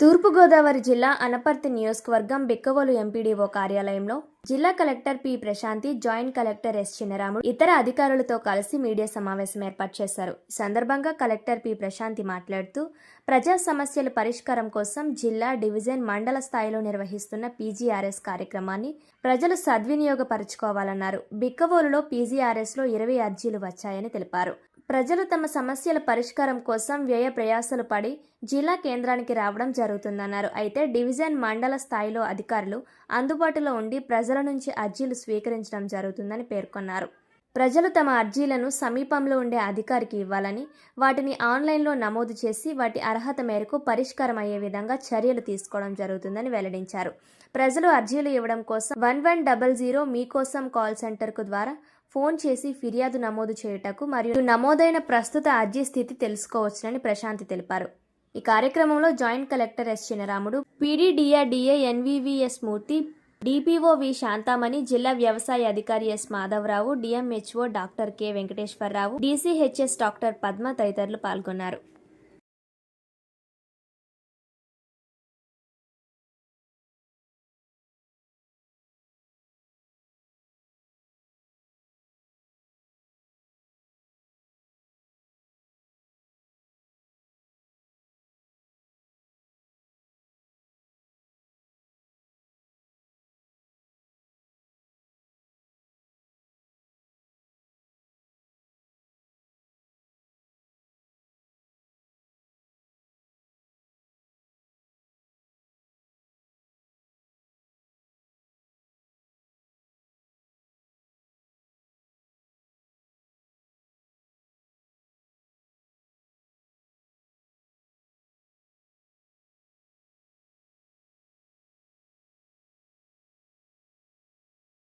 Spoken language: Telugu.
తూర్పుగోదావరి జిల్లా అనపర్తి నియోజకవర్గం బిక్కవోలు ఎంపీడీఓ కార్యాలయంలో జిల్లా collector P Prashanthi joint collector S Chinnaramudu ఇతర అధికారులతో కలిసి మీడియా సమావేశం ఏర్పాటు చేశారు. ఈ సందర్భంగా కలెక్టర్ పి ప్రశాంతి మాట్లాడుతూ ప్రజా సమస్యల పరిష్కారం కోసం జిల్లా డివిజన్ మండల స్థాయిలో నిర్వహిస్తున్న పీజీఆర్ఎస్ కార్యక్రమాన్ని ప్రజలు సద్వినియోగపరచుకోవాలన్నారు. బిక్కవోలులో పీజీఆర్ఎస్లో ఇరవై అర్జీలు వచ్చాయని తెలిపారు. ప్రజలు తమ సమస్యల పరిష్కారం కోసం వ్యయ ప్రయాసలు పడి జిల్లా కేంద్రానికి రావడం జరుగుతుందన్నారు. అయితే డివిజన్ మండల స్థాయిలో అధికారులు అందుబాటులో ఉండి ప్రజల నుంచి అర్జీలు స్వీకరించడం జరుగుతుందని పేర్కొన్నారు. ప్రజలు తమ అర్జీలను సమీపంలో ఉండే అధికారికి ఇవ్వాలని వాటిని ఆన్లైన్లో నమోదు చేసి వాటి అర్హత మేరకు పరిష్కారం అయ్యే విధంగా చర్యలు తీసుకోవడం జరుగుతుందని వెల్లడించారు. ప్రజలు అర్జీలు ఇవ్వడం కోసం one one double zero Meekosam call సెంటర్కు ద్వారా ఫోన్ చేసి ఫిర్యాదు నమోదు చేయుటకు మరియు నమోదైన ప్రస్తుత అర్జీ స్థితి తెలుసుకోవచ్చునని ప్రశాంతి తెలిపారు. ఈ కార్యక్రమంలో joint collector S Chinaramudu PD DRDA NVVS Murthy DPO V Santhamani జిల్లా వ్యవసాయ అధికారి S Madhavarao DMHO doctor K Venkateswararao DCHS doctor Padma తదితరులు పాల్గొన్నారు.